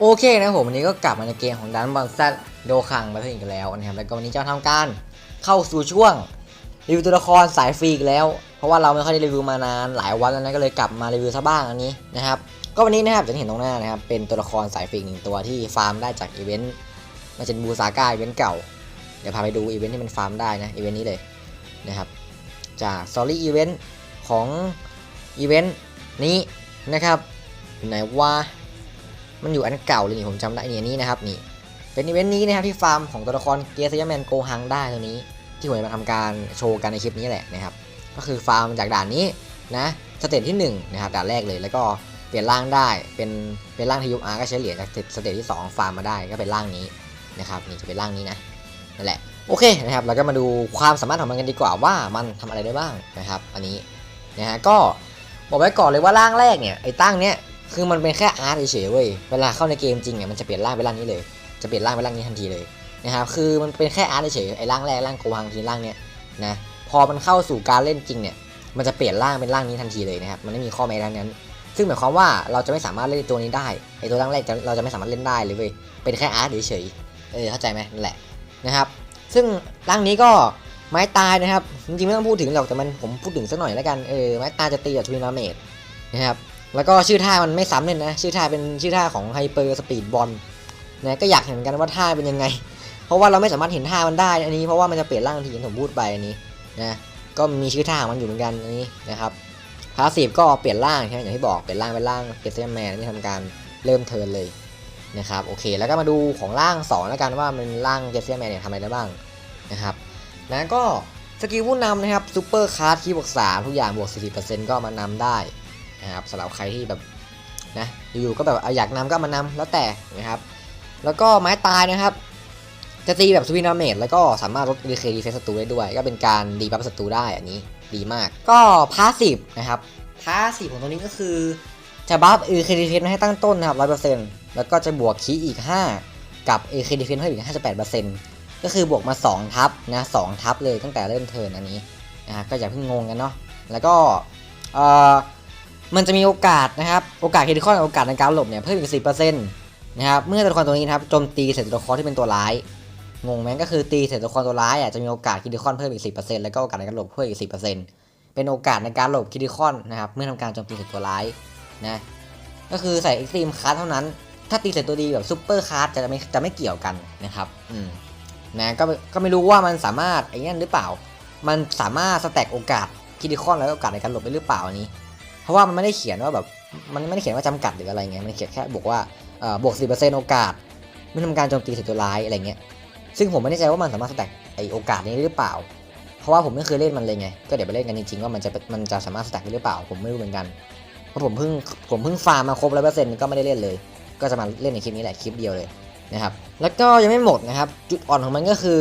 โอเคนะครับผมวันนี้ก็กลับมาในเกมของดันบอลแซดโดคังมาถึงกันแล้วนะครับแล้วก็วันนี้จะทำการเข้าสู่ช่วงรีวิวตัวละครสายฟรีกแล้ว เพราะว่าเราไม่ค่อยได้รีวิวมานานหลายวันแล้วนะก็เลยกลับมารีวิวซะบ้างอันนี้นะครับก็วันนี้นะครับจะเห็นตรงหน้านะครับเป็นตัวละครสายฟรีกหนึ่งตัวที่ฟาร์มได้จากอีเวนต์น่าเป็นบูซาก้าอีเวนต์เก่าเดี๋ยวพาไปดูอีเวนต์ที่มันฟาร์มได้นะอีเวนต์นี้เลยนะครับจากซอรี่อีเวนต์ของอีเวนต์นี้นะครับไหนว่า มันอยู่อันเก่าเลยนี่ผมจำได้เนี่อันนี้นะครับนี่เป็นอีเวนต์นี้นะครับที่ฟาร์มของตัวละครเกียร์ซยแมนโกฮังได้ตัวนี้ ที่ผมจะมาทำการโชว์กันในคลิปนี้แหละนะครับก็คือฟาร์มจากด่านนี้นะสเตจที่1นะครับด่านแรกเลยแล้วก็เปลี่ยนร่างได้เป็นเป็นร่างทยุบอาร์ก็ใช้เหรียญจากสเตจที่2ฟาร์มมาได้ก็เป็นร่างนี้นะครับนี่จะเป็นร่างนี้นะนั่นแหละโอเคนะครับเราก็มาดูความสามารถของมันกันดีกว่าว่ามันทำอะไรได้บ้างนะครับ อันนี้นะฮะก็บอกไว้ก่อนเลยว่าร่างแรกเนี่ยไอ้ตั้งเนี้ย คือมันเป็นแค่อาร์ตเฉยเว้ย เวลาเข้าในเกมจริงเนี่ยมันจะเปลี่ยนร่างเป็นร่างนี้เลย จะเปลี่ยนร่างเป็นร่างนี้ทันทีเลยนะครับ คือมันเป็นแค่อาร์ตเฉยไอ้ร่างแรกร่างโกวังทีร่างเนี้ยนะ พอมันเข้าสู่การเล่นจริงเนี่ย มันจะเปลี่ยนร่างเป็นร่างนี้ทันทีเลยนะครับ มันไม่มีข้อแม้ดังนั้น ซึ่งหมายความว่าเราจะไม่สามารถเล่นตัวนี้ได้ ไอ้ตัวร่างแรกเราจะไม่สามารถเล่นได้เลยเว้ย เป็นแค่อาร์ตเฉยเออเข้าใจไหมนั่นแหละนะครับ ซึ่งร่างนี้ก็ไม้ตายนะครับ จริงๆไม่ต้องพูดถึงหรอกแต่มันผมพูดถึงสักหน่อยแล้วกัน เออไม้ตายจะตีกับทวินาเมดนะครับ แล้วก็ชื่อท่ามันไม่ซ้ำเลยนะ ชื่อท่าเป็นชื่อท่าของไฮเปอร์สปีดบอลนะก็อยากเห็นกันว่าท่าเป็นยังไง เพราะว่าเราไม่สามารถเห็นท่ามันได้อันนี้เพราะว่ามันจะเปลี่ยนร่างทันทีอย่างที่ผมพูดไปอันนี้นะก็มีชื่อท่าของมันอยู่เหมือนกันอันนี้นะครับพาสีฟก็เปลี่ยนร่างใช่ไหมอย่างที่บอกเปลี่ยนร่างเป็นร่างเกสเซนแมนที่ทำการเริ่มเทิร์นเลยนะครับโอเค แล้วก็มาดูของร่าง2แล้วกันว่ามันร่างเกสเซนแมนเนี่ยทำอะไรได้บ้างนะครับแล้วก็สกิลผู้นำนะครับซูเปอร์คาร์ดที่บวก3ทุกอย่างบวก 40%ก็มานำได้ นะครับสำหรับใครที่แบบนะอยู่ๆก็แบบเอาอยากนำก็มานำแล้วแต่นะครับ แล้วก็ไม้ตายนะครับ จะตีแบบสวินาเมดแล้วก็สามารถลดดีเคดีเฟสศัตรูได้ด้วย ก็เป็นการดีบัฟศัตรูได้อันนี้ดีมาก ก็พาสซีฟนะครับพาสซีฟของตัวนี้ก็คือ จะบัฟเอเคดีเฟนให้ตั้งต้นนะครับร้อยเปอร์เซ็นต์แล้วก็จะบวกคีอีก 5 กับเอเคดีเฟนเพิ่มอีก 58เปอร์เซ็นต์ก็คือบวกมา 2 ทับนะ2ทับเลยตั้งแต่เริ่มเทิร์นอันนี้นะก็อย่าเพิ่งงงกันเนาะแล้วก็เอ่อ มันจะมีโอกาสนะครับ โอกาสคริติคอลโอกาสในการหลบเนี่ยเพิ่มอีกสินะครับ เมื่อตัวละครตัวนี้นะครับโจมตีเสร็จตัวละครที่เป็นตัวร้าย งงไหมก็คือตีเสร็จตัวละครตัวร้ายอะจะมีโอกาสคริติคอลเพิ่มอีก 10%แล้วก็โอกาสในการหลบเพิ่มอีก 10%เป็นโอกาสในการหลบคริติคอลนะครับ เมื่อทำการโจมตีเสร็จตัวร้ายนะ ก็คือใส่เอ็กซ์ตรีมคาร์เท่านั้น ถ้าตีเสร็จตัวดีแบบซูเปอร์คาร์จะไม่จะไม่เกี่ยวกันนะครับ อืม นะ ก็ ก็ไม่รู้ว่ามันสามารถไอ้นั่นหรือเปล่า มันสามารถสแต็กโอกาสคริติคอลแล้วก็โอกาสในการหลบได้หรือเปล่าอันนี้ เพราะว่ามันไม่ได้เขียนว่าแบบมันไม่ได้เขียนว่าจำกัดหรืออะไรเงี้ยมันเขียนแค่บอกว่าเอ่อบวก10%โอกาสเมื่อทำการโจมตีเสร็จตัวร้ายอะไรเงี้ยซึ่งผมไม่แน่ใจว่ามันสามารถสแต็กไอโอกาสนี้ได้หรือเปล่า เพราะว่าผมไม่เคยเล่นมันเลยไง ก็เดี๋ยวไปเล่นกันจริงๆว่ามันจะมันจะสามารถสแต็กได้หรือเปล่า ผมไม่รู้เหมือนกันเพราะผมเพิ่งผมเพิ่งฟาร์มมาครบร้อยเปอร์เซ็นต์ก็ไม่ได้เล่นเลย ก็จะมาเล่นในคลิปนี้แหละคลิปเดียวเลยนะครับแล้วก็ยังไม่หมดนะครับจุดอ่อนของมันก็คือ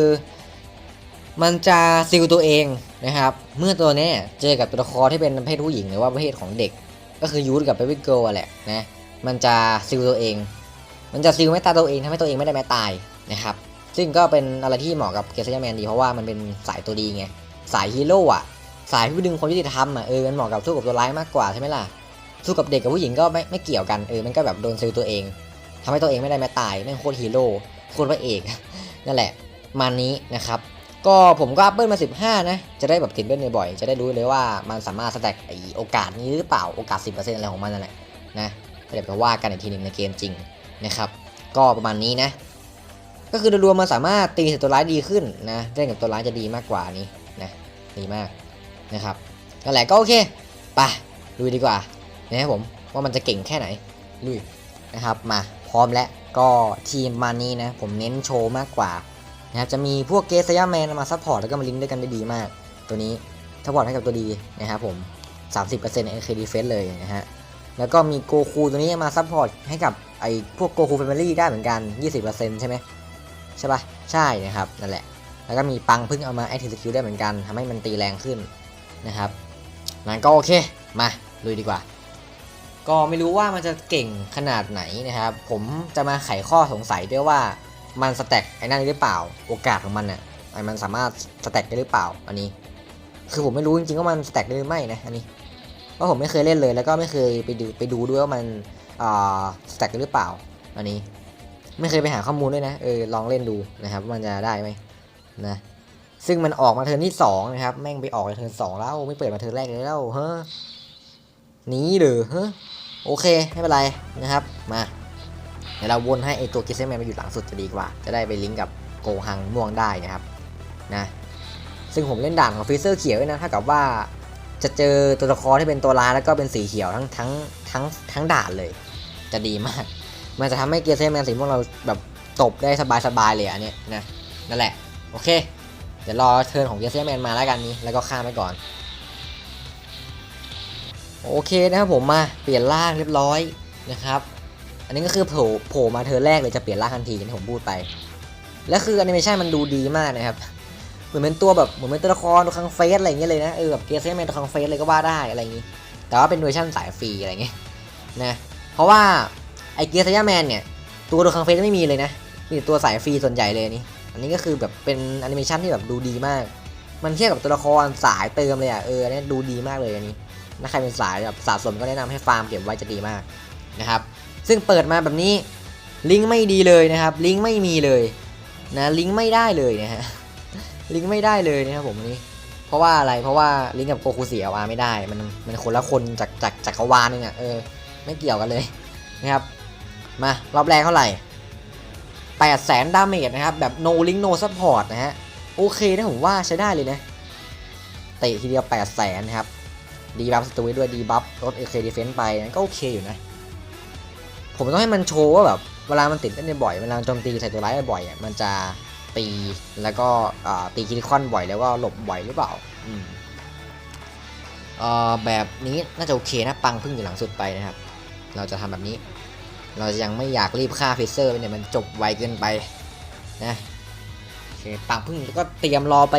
มันจะซิลตัวเองนะครับ เมื่อตัวนี้เจอกับตัวละครที่เป็นประเภทผู้หญิงหรือว่าประเภทของเด็ก ก็คือยูทกับเบบี้เกิลแหละนะมันจะซิลตัวเอง มันจะซิลไม่ตาตัวเองทำให้ตัวเองไม่ได้แม้ตายนะครับ ซึ่งก็เป็นอะไรที่เหมาะกับเกสเซอร์แมนดีเพราะว่ามันเป็นสายตัวดีไงสายฮีโร่อะสายผู้ดึงความยุติธรรมอะเออมันเหมาะกับสู้กับตัวร้ายมากกว่าใช่ไหมล่ะสู้กับเด็กกับผู้หญิงก็ไม่ไม่เกี่ยวกันเออมันก็แบบโดนซิลตัวเองทำให้ตัวเองไม่ได้แม้ตายแม่งโคตรฮีโร่โคตรพระเอกนั่นแหละมันนี้นะครับ ก็ผมก็อัพเบิลมา 15 นะ จะได้แบบติดเบิลบ่อยๆจะได้รู้เลยว่ามันสามารถสแต็กไอโอกาสนี้หรือเปล่าโอกาส 10%อะไรของมันนั่นแหละนะก็เดี๋ยวไปว่ากันอีกทีหนึ่งในเกมจริงนะครับ ก็ประมาณนี้นะ ก็คือโดยรวมมันสามารถตีใส่ตัวร้ายดีขึ้นนะเล่นกับตัวร้ายจะดีมากกว่านี้นะดีมากนะครับนั่นแหละก็โอเคไปลุยดีกว่านะครับผมว่ามันจะเก่งแค่ไหนลุยนะครับมาพร้อมแล้วก็ทีมมานี้นะ ผมเน้นโชว์มากกว่า นะครับจะมีพวกเกสยาแมนมาซัพพอร์ตแล้วก็มาลิงก์ด้วยกันได้ดีมาก ตัวนี้ซัพพอร์ตให้กับตัวดีนะครับผม 30%เอเคดีเฟสเลยนะฮะแล้วก็มีโกคูตัวนี้มาซัพพอร์ตให้กับไอ้พวกโกคูแฟมิลี่ได้เหมือนกัน 20%ใช่ไหมใช่ปะใช่นะครับนั่นแหละ แล้วก็มีปังพิ่งเอามาแอคทีฟสกิลได้เหมือนกันทำให้มันตีแรงขึ้นนะครับนั้นก็โอเคมาลุยดีกว่า ก็ไม่รู้ว่ามันจะเก่งขนาดไหนนะครับ ผมจะมาไขข้อสงสัยด้วยว่า มันสแต็กไอ้นั่นได้หรือเปล่า โอกาสของมันอะไอ้มันสามารถสแต็กได้หรือเปล่า อันนี้ คือผมไม่รู้จริงๆว่ามันสแต็กได้หรือไม่นะอันนี้เพราะผมไม่เคยเล่นเลย แล้วก็ไม่เคยไปดูไปดูด้วยว่ามันอ่าสแต็กได้หรือเปล่า อันนี้ ไม่เคยไปหาข้อมูลด้วยนะเออลองเล่นดูนะครับว่ามันจะได้ไหมนะซึ่งมันออกมาเทิร์นที่สองนะครับแม่งไปออกในเทิร์นสองแล้วไม่เปิดมาเทิร์นแรกเลยแล้วเฮ้อหนีหรือเฮ้อโอเคไม่เป็นไรนะครับมา เดี๋ยวเราวนให้ไอตัวกิเซแมนมาอยู่หลังสุดจะดีกว่า จะได้ไปลิงก์กับโกหังม่วงได้นะครับนะซึ่งผมเล่นด่านของฟิเซอร์เขียวด้วยนะถ้ากับว่าจะเจอตัวละครที่เป็นตัวร้ายแล้วก็เป็นสีเขียวทั้งทั้งทั้งทั้งด่านเลย จะดีมาก มันจะทำให้เกียร์เซแมนสีม่วงเราแบบตบได้สบายๆเลยอันนี้นะนั่นแหละโอเค เดี๋ยวรอเทิร์นของเกียร์เซแมนมาแล้วกันนี้แล้วก็ข้ามไปก่อนโอเคนะครับผมมาเปลี่ยนร่างเรียบร้อยนะครับ อันนี้ก็คือโผล่โผล่มาเธอแรกเลยจะเปลี่ยนร่างทันทีอย่างที่ผมพูดไป และคือแอนิเมชันมันดูดีมากนะครับ เหมือนเป็นตัวแบบเหมือนเป็นตัวละครตัวคังเฟสอะไรเงี้ยเลยนะเออแบบเกมเซนเป็นตัวคังเฟสเลยก็ว่าได้อะไรอย่างงี้ แต่ว่าเป็นเวอร์ชันสายฟรีอะไรเงี้ยนะเพราะว่าไอเกียร์ซยาแมนเนี่ยตัวตัวคังเฟสไม่มีเลยนะมีตัวสายฟรีส่วนใหญ่เลยนี่อันนี้ก็คือแบบเป็นแอนิเมชันที่แบบดูดีมาก มันเทียบกับตัวละครสายเติมเลยอะเออเนี่ยดูดีมากเลยอันนี้ถ้าใครเป็นสายแบบสะสมก็แนะนำให้ฟาร์มเก็บไว้จะดีมากนะครับ ซึ่งเปิดมาแบบนี้ลิงก์ไม่ดีเลยนะครับ ลิงก์ไม่มีเลยนะลิงก์ไม่ได้เลยนะฮะลิงก์ไม่ได้เลยนะครับผมนี้เพราะว่าอะไรเพราะว่าลิงก์กับโกคูเสียอาไม่ได้ มันมันคนละคนจากจากจักรวาลนึงอะเออไม่เกี่ยวกันเลยนะครับมารอบแรกเท่าไหร่8แสนดาเมจนะครับ แบบ no link no support นะฮะ โอเคนะผมว่าใช้ได้เลยนะเตะทีเดียว8แสนนะครับ ดีบัฟสตูด้วยดีบัฟลดเอเคดีเฟนต์ไปนะก็โอเคอยู่นะ ผมต้องให้มันโชว์ว่าแบบเวลามันติดเล่นบ่อยเวลาโจมตีใส่ตัวร้ายบ่อยอะมันจะตีแล้วก็ตีคิริคอนบ่อยแล้วก็หลบบ่อยหรือเปล่าอืมอ่แบบนี้น่าจะโอเคนะปังพึ่งอยู่หลังสุดไปนะครับ เราจะทำแบบนี้ เราจะยังไม่อยากรีบฆ่าเฟเซอร์ไปเนี่ยมันจบไวเกินไปนะโอเคปังพึ่งแล้วก็เตรียมรอไป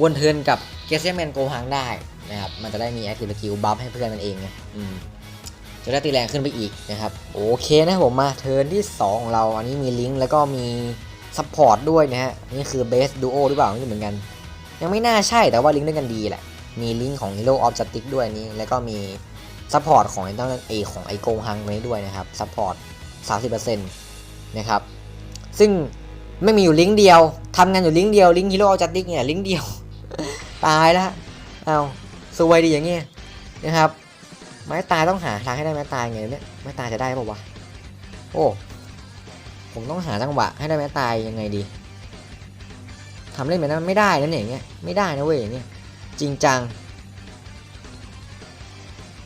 วนเทินกับเกสเซแมนโกฮังได้นะครับ มันจะได้มีแอคทีฟสกิลบัฟให้เพื่อนมันเองไงอืม จะได้ตีแรงขึ้นไปอีกนะครับโอเคนะผมมาเทิร์นที่ 2 ของเราอันนี้มีลิงก์แล้วก็มีซัพพอร์ตด้วยนะฮะนี่คือเบสดูโอหรือเปล่าไม่รู้เหมือนกัน ยังไม่น่าใช่แต่ว่าลิงก์ด้วยกันดีแหละ มีลิงก์ของ Hero of Justice ด้วยนี่แล้วก็มีซัพพอร์ตของไอ้ตั้งเอของไอโกฮังนี้ด้วยนะครับซัพพอร์ต30%นะครับซึ่งไม่มีอยู่ลิงก์เดียวทำงานอยู่ลิงก์เดียวลิงก์ Hero of Justice เนี่ยลิงก์เดียว ตายแล้วเอาสวยดีอย่างเงี้ยนะครับ ไม้ตายต้องหาทางให้ได้ไม้ตายไงเนี่ยไม้ตายจะได้ป่าวะโอ้ผมต้องหาจังหวะให้ได้ไม้ตายยังไงดีทำเล่นแบบนั้นไม่ได้นะเนี่ยอย่างเงี้ยไม่ได้นะเว้ยอย่างเงี้ยจริงจัง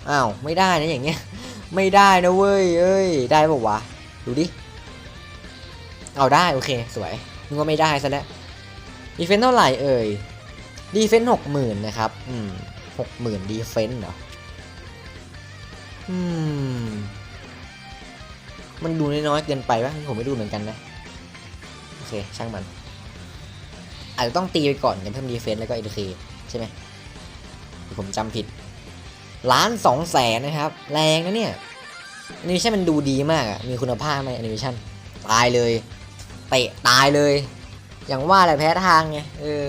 อ้าวไม่ได้นะอย่างเงี้ยไม่ได้นะเว้ยเอ้ยได้ป่าวะดูดิเอาได้โอเคสวยนึกว่าไม่ได้ซะแล้วดีเฟนต์เท่าไหร่เอ่ยดีเฟนต์หกหมื่นนะครับ อืมหกหมื่นดีเฟนต์เหรอ อืม มันดูน้อยๆเกินไปปะผมไม่ดูเหมือนกันนะ โอเค ช่างมัน อาจจะต้องตีไปก่อนกันเพิ่มดีเฟนส์แล้วก็เอ k ใช่ไหมผมจำผิดล้านสองแสนนะครับ แรงนะเนี่ยแอนิเมชันมันดูดีมากอะมีคุณภาพไหมแอนิเมชันตายเลยเตะตายเลย อย่างว่าแหละแพ้ทางไงเออ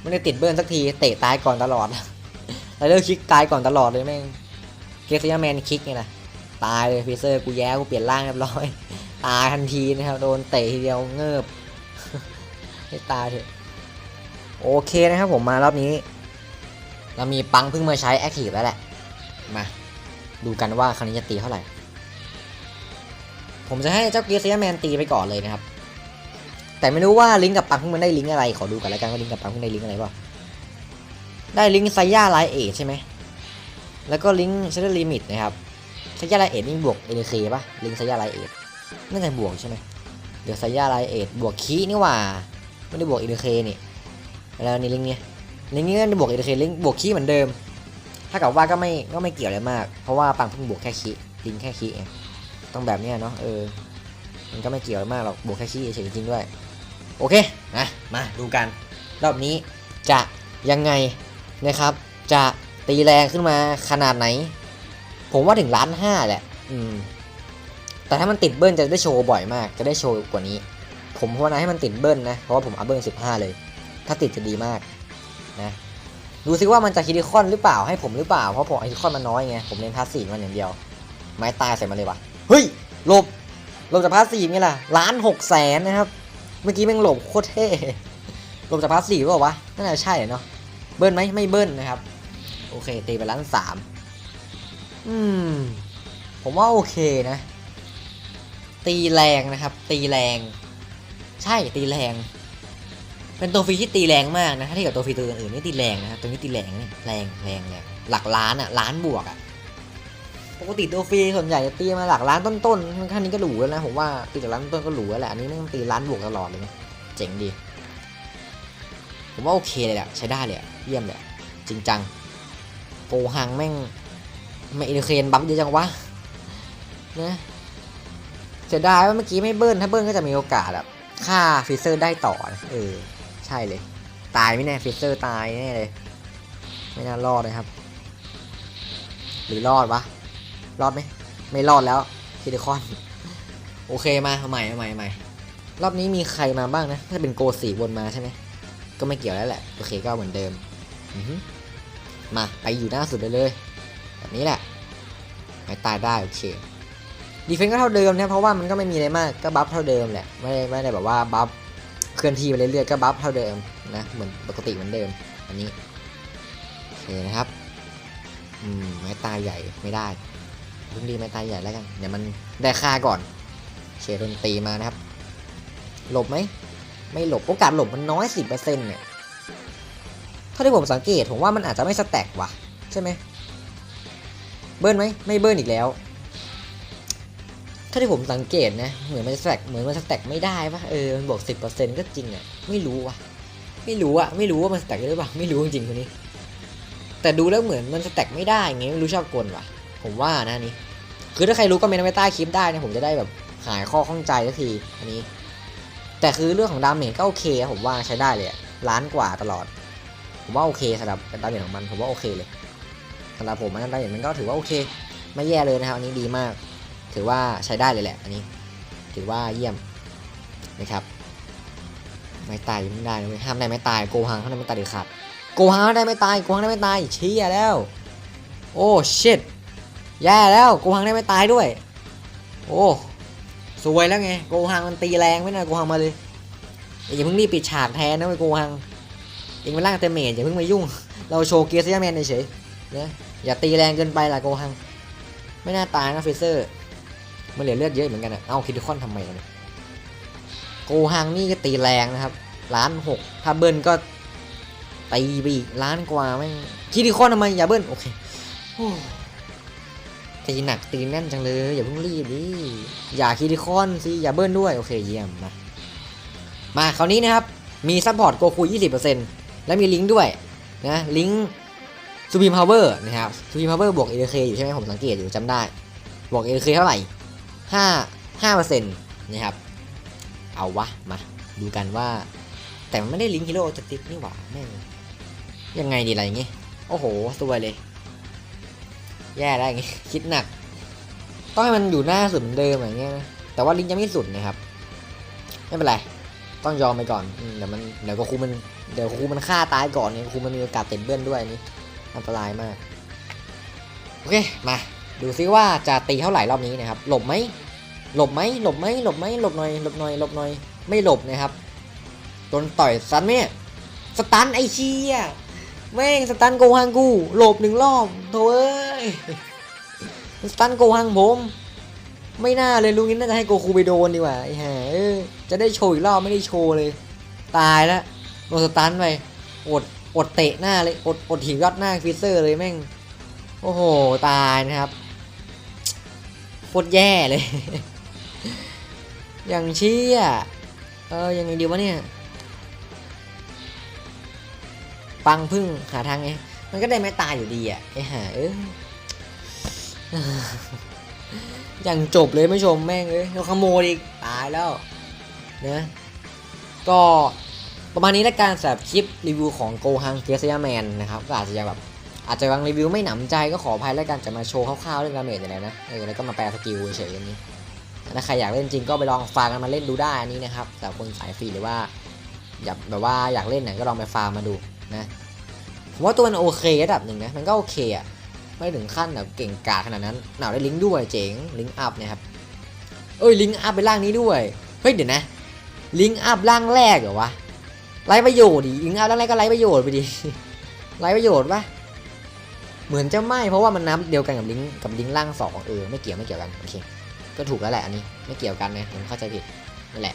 ไม่ได้ติดเบิร์นสักที เตะตายก่อนตลอดแล้วเลิกคิกตายก่อนตลอดเลยแม่ง เกสยาแมนคิกไงนะตายเลยฟีเซอร์กูแย้กูเปลี่ยนร่างเรียบร้อย ตายทันทีนะครับโดนเตะทีเดียวเงิบให้ตายเถอะโอเคนะครับผมมารอบนี้ เรามีปังเพิ่งมาใช้แอคทีฟแล้วแหละ มา ดูกันว่าครั้งนี้จะตีเท่าไหร่ ผมจะให้เจ้าเกสยาแมนตีไปก่อนเลยนะครับ แต่ไม่รู้ว่าลิงก์กับปังเพิ่งมันได้ลิงก์อะไร ขอดูกันแล้วกันว่าลิงก์กับปังเพิ่งได้ลิงก์อะไรบ้างได้ลิงก์ไซย่าไลเอใช่ไหม แล้วก็ลิงก์เชดลิมิตนะครับไซยาไลเอ็ดนี่บวกเอเคป่ะลิงก์ไซยาไลเอ็ดน่าจะบวกใช่ไหมเดี๋ยวไซยาไลเอ็ดบวกคีนี่หว่าไม่ได้บวกเอเคนี่แล้วนี่ลิงก์เนี่ยลิงก์นี้ก็ได้บวกเอเคลิงก์บวกคีเหมือนเดิม ถ้ากับว่าก็ไม่ก็ไม่เกี่ยวอะไรมาก เพราะว่าปังเพิ่งบวกแค่คีลิงก์แค่คีไงต้องแบบเนี้ยเนาะเออมันก็ไม่เกี่ยวอะไรมากหรอกบวกแค่คีเฉยจริงด้วย โอเคนะมาดูกัน รอบนี้จะยังไงนะครับ จะ ตีแรงขึ้นมาขนาดไหน ผมว่าถึงล้านห้าแหละ อืม แต่ถ้ามันติดเบิ้ลจะได้โชว์บ่อยมาก จะได้โชว์กว่านี้ ผมภาวนาให้มันติดเบิ้ลนะ เพราะว่าผมอัพเบิ้ลสิบห้าเลย ถ้าติดจะดีมากนะดูซิว่ามันจะคิดิคอนหรือเปล่าให้ผมหรือเปล่า เพราะผมคิดิคอนมันน้อยไง ผมเล่นพาสซีฟมันอย่างเดียว ไม้ตายใส่มาเลยวะเฮ้ยหลบหลบจากพาสซีฟไงล่ะล้านหกแสนนะครับ เมื่อกี้แม่งหลบโคตรเท่หลบจากพาสซีฟเปล่าวะน่าจะใช่เนาะเบิ้ลไหมไม่เบิ้ลนะครับ อเคตีไปล้านสามอืม ผมว่าโอเคนะ ตีแรงนะครับ ตีแรง ใช่ตีแรง เป็นตัวฟรีที่ตีแรงมากนะ ถ้าเทียบกับตัวฟรีตัวอื่นๆนี่ตีแรงนะครับตัวนี้ตีแรงนี่แรงแรงแรงหลักล้านอะล้านบวกอะปกติตัวฟรีส่วนใหญ่จะตีมาหลักล้านต้นๆขั้นนี้ก็หรูแล้วนะผมว่าตีจากล้านต้นก็หรูแล้วแหละอันนี้แม่งตีล้านบวกตลอดเลยนะเจ๋งดี ผมว่าโอเคเลยแหละใช้ได้เลยอะเยี่ยมเลยอะจริงจัง โกหังแม่งไม่อินเคนบัฟเยอะจังวะนะเสียดายว่าเมื่อกี้ไม่เบิ้ลถ้าเบิ้ลก็จะมีโอกาสแบบฆ่าฟิเซอร์ได้ต่อนะเออใช่เลย ตายไม่แน่ฟิเซอร์ตายแน่เลย ไม่น่ารอดนะครับ หรือรอดวะรอดไหมไม่รอดแล้วคิดคอน โอเคมาใหม่ใหม่ใหม่รอบนี้มีใครมาบ้างนะ ถ้าเป็นโกสีวนมาใช่ไหมก็ไม่เกี่ยวแล้วแหละ โอเคก็เหมือนเดิม อือ มาไปอยู่หน้าสุดเลยเลยแบบนี้แหละไม่ตายได้โอเคดีเฟนต์ก็เท่าเดิมนะเพราะว่ามันก็ไม่มีอะไรมากก็บัฟเท่าเดิมแหละไม่ได้ไม่ได้แบบว่าบัฟเคลื่อนที่ไปเรื่อยๆก็บัฟเท่าเดิมนะเหมือนปกติเหมือนเดิมอันนี้โอเคนะครับอืมไม้ตายใหญ่ไม่ได้เพิ่งดีไม้ตายใหญ่แล้วกันเดี๋ยวมันได้ค่าก่อนเชยร์ดนตีมานะครับ หลบไหมไม่หลบโอกาสหลบมันน้อยสิบเปอร์เซ็นต์เนี่ย เท่าที่ผมสังเกตผมว่ามันอาจจะไม่สแต็กว่ะ ใช่ไหมเบิ้ลไหมไม่เบิ้ลอีกแล้ว ถ้าที่ผมสังเกตนะ เหมือนมันสแต็กเหมือนมันสแต็กไม่ได้ปะเออมันบวกสิบเปอร์เซ็นต์ก็จริงอะไม่รู้ว่ะ ไม่รู้อะไม่รู้ว่ามันสแต็กได้หรือเปล่าไม่รู้จริงๆคนนี้ แต่ดูแล้วเหมือนมันสแต็กไม่ได้ไงไม่รู้ชอบกลว่ะ ผมว่านะนี้คือถ้าใครรู้ก็เมนต์ไว้ใต้คลิปได้นะผมจะได้แบบหายข้อข้องใจสักทีอันนี้ แต่คือเรื่องของดาเมจก็โอเคผมว่าใช้ได้เลยล้านกว่าตลอด ผมว่าโอเคสำหรับดาเมจของมันผมว่าโอเคเลยสำหรับผมมันดาเมจมันก็ถือว่าโอเค ไม่แย่เลยนะครับอันนี้ดีมาก ถือว่าใช้ได้เลยแหละอันนี้ ถือว่าเยี่ยมนะครับไม่ตายยังไม่ได้เว้ยห้ามได้ไม่ตายโกหังห้ามได้ไม่ตายเด็ดขาดโกหังได้ไม่ตายโกหังได้ไม่ตายเชี่ยแล้ว โอ้ชิตแย่แล้วโกหังได้ไม่ตายด้วย โอ้สวยแล้วไงโกหังมันตีแรงไม่น่าโกหังมาเลยอย่าเพิ่งรีบปิดฉากแทนนะเว้โกหัง เองเป็นร่างเต็มเมจอย่าเพิ่งมายุ่ง เราโชว์เกียร์ซีแมนเฉยๆนะอย่าตีแรงเกินไปล่ะโกหัง ไม่น่าตายนะเฟเซอร์ มันเหลือเลือดเยอะเหมือนกันอะเอาคิดคอนทำไมวะเนี่ยโกหังนี่ก็ตีแรงนะครับล้านหกถ้าเบิ้ลก็ตีไปอีกล้านกว่าแม่งคิดคอนทำไมอย่าเบิ้ลโอเคตีหนักตีแน่นจังเลยอย่าเพิ่งรีบดิอย่าคิดคอนสิอย่าเบิ้ลด้วยโอเคเยี่ยมมามาคราวนี้นะครับมีซัพพอร์ตโกคู 20% และมีลิงก์ด้วยนะลิงก์ซูบิมพาวเวอร์นะครับซูบิมพาวเวอร์บวกเอเคอยู่ใช่ไหมผมสังเกตอยู่จำได้ บวกเอเคเท่าไหร่ห้าห้าเปอร์เซ็นต์นะครับ เอาวะ มาดูกันว่า แต่มันไม่ได้ลิงก์ฮีโร่จะติดนี่หว่าแม่งยังไงดีอะไรอย่างงี้โอ้โหสวยเลย แย่แล้วอย่างงี้คิดหนัก ต้องให้มันอยู่หน้าสุดเหมือนเดิมอย่างเงี้ยนะแต่ว่าลิงก์ยังไม่สุดนะครับ ไม่เป็นไร ต้องยอมไปก่อนเดี๋ยวมันเดี๋ยวก็คูมัน เดี๋ยวครูมันฆ่าตายก่อนเนี่ยครูมันมีโอกาสติดเบิ้ลด้วยนนี้อันตรายมาก โอเค มาดูซิว่าจะตีเท่าไหร่รอบนี้นะครับ หลบไหมหลบไหมหลบไหมหลบไหมหลบหน่อยหลบหน่อยหลบหน่อยไม่หลบนะครับโดนต่อยซันไหมเนี่ยสตันไอเชียแม่งสตันโกฮังกูหลบหนึ่งรอบโถ่เอ้ยสตันโกฮังผมไม่น่าเลยลุงนี้น่าจะให้โกคูไปโดนดีกว่าไอ้ห่าจะได้โชว์อีกรอบไม่ได้โชว์เลย ตายแล้ว โดนสตันไปอดอดเตะหน้าเลยอดอดถีบยอดหน้าฟิเซอร์เลยแม่ง โอ้โห ตายนะครับโคตรแย่เลย อย่างเชี่ยเออยังไงดีวะเนี่ย ปังพึ่งหาทางไง มันก็ได้ไม่ตายอยู่ดีอะไอ้ห่าเอออย่างจบเลยไม่ชมแม่งเอ้ยเราขโมยอีกตายแล้วนะก็ ประมาณนี้ละกันสำหรับคลิปรีวิวของโกฮังเกียร์เซียแมนนะครับก็อาจจะยังแบบอาจจะบางรีวิวไม่หนำใจก็ขออภัยแล้วกันจะมาโชว์คร่าวๆเรื่องดาเมจอย่างไรนะเออแล้วก็มาแปลสกิลเฉยๆอย่างนี้ถ้าใครอยากเล่นจริงก็ไปลองฟังกันมาเล่นดูได้อันนี้นะครับสำหรับคนสายฟรีหรือว่าอยากแบบว่าอยากเล่นไหนก็ลองไปฟาร์มมาดูนะผมว่าตัวมันโอเคระดับหนึ่งนะมันก็โอเคอะไม่ถึงขั้นแบบเก่งกาขนาดนั้นหนาวได้ลิงก์ด้วยเจ๋งลิงก์อัพนะครับเอ้ยลิงก์อัพไปร่างนี้ด้วยเฮ้ยเดี๋ยวนะลิงก์อัพร่างแรกเหรอวะ ไรประโยชน์ดิลิงก์อัพร่างแรก็ไรประโยชน์ไปดิไรประโยชน์ปะเหมือนจะไม่เพราะว่ามันนับเดียวกันกับลิงก์กับลิงก์ร่างสองเออไม่เกี่ยวไม่เกี่ยวกันโอเคก็ถูกแล้วแหละอันนี้ไม่เกี่ยวกันนะผมเข้าใจผิดนั่นแหละ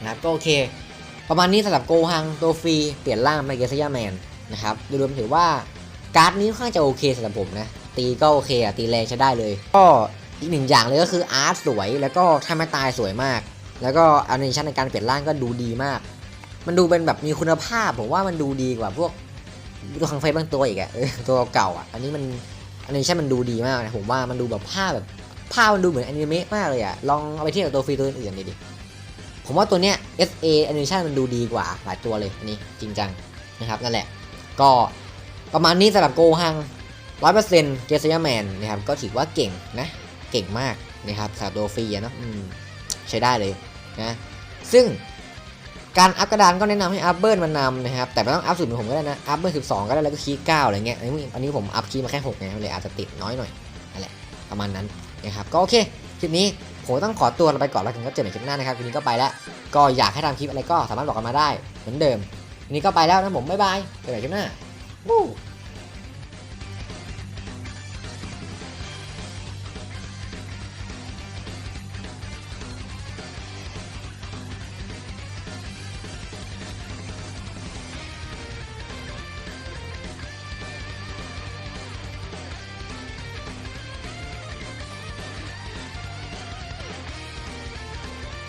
นะครับก็โอเค ประมาณนี้สำหรับโกฮังตัวฟรีเปลี่ยนร่างเป็นเกสยาแมนนะครับโดยรวมถือว่าการ์ดนี้ค่อนข้างจะโอเคสำหรับผมนะตีก็โอเคอะตีแรงใช้ได้เลย ก็อีกหนึ่งอย่างเลยก็คืออาร์ตสวยแล้วก็ถ้าไม่ตายสวยมาก แล้วก็อนิเมชันในการเปลี่ยนร่างก็ดูดีมาก มันดูเป็นแบบมีคุณภาพผมว่ามันดูดีกว่าพวกตัวคังไฟบางตัวอีกอะตัวเก่าอะ อันนี้มันแอนิเมชันมันดูดีมากนะผมว่ามันดูแบบภาพแบบภาพมันดูเหมือนอนิเมะมากเลยอะลองเอาไปเทียบกับตัวฟรีตัวอื่นดิดิผมว่าตัวเนี้ย SA animation มันดูดีกว่าหลายตัวเลยนนี้จริงจังนะครับนั่นแหละ ก็ประมาณนี้สำหรับโกฮังร้อยเปอร์เซ็นต์เกสยาแมนนะครับก็ถือว่าเก่งนะ เก่งมากนะครับสำหรับตัวฟรีอะเนาะใช้ได้เลยนะซึ่ง การอัพกระดานก็แนะนำให้อัพเบิร์นมานำนะครับ แต่ไม่ต้องอัพสุดเหมือนผมก็ได้นะ อัพเบิร์นสิบสองก็ได้แล้วก็คีย์เก้าอะไรเงี้ย อันนี้อันนี้ผมอัพคีย์มาแค่หกไงเลยอาจจะติดน้อยหน่อยนั่นแหละประมาณนั้นนะครับ ก็โอเค คลิปนี้ผมต้องขอตัวไปก่อนแล้วกันก็เจอกันคลิปหน้านะครับ คลิปนี้ก็ไปแล้ว ก็อยากให้ทำคลิปอะไรก็สามารถบอกกันมาได้เหมือนเดิมวันนี้ก็ไปแล้วนะผมบ๊ายบายเจอกันคลิปหน้า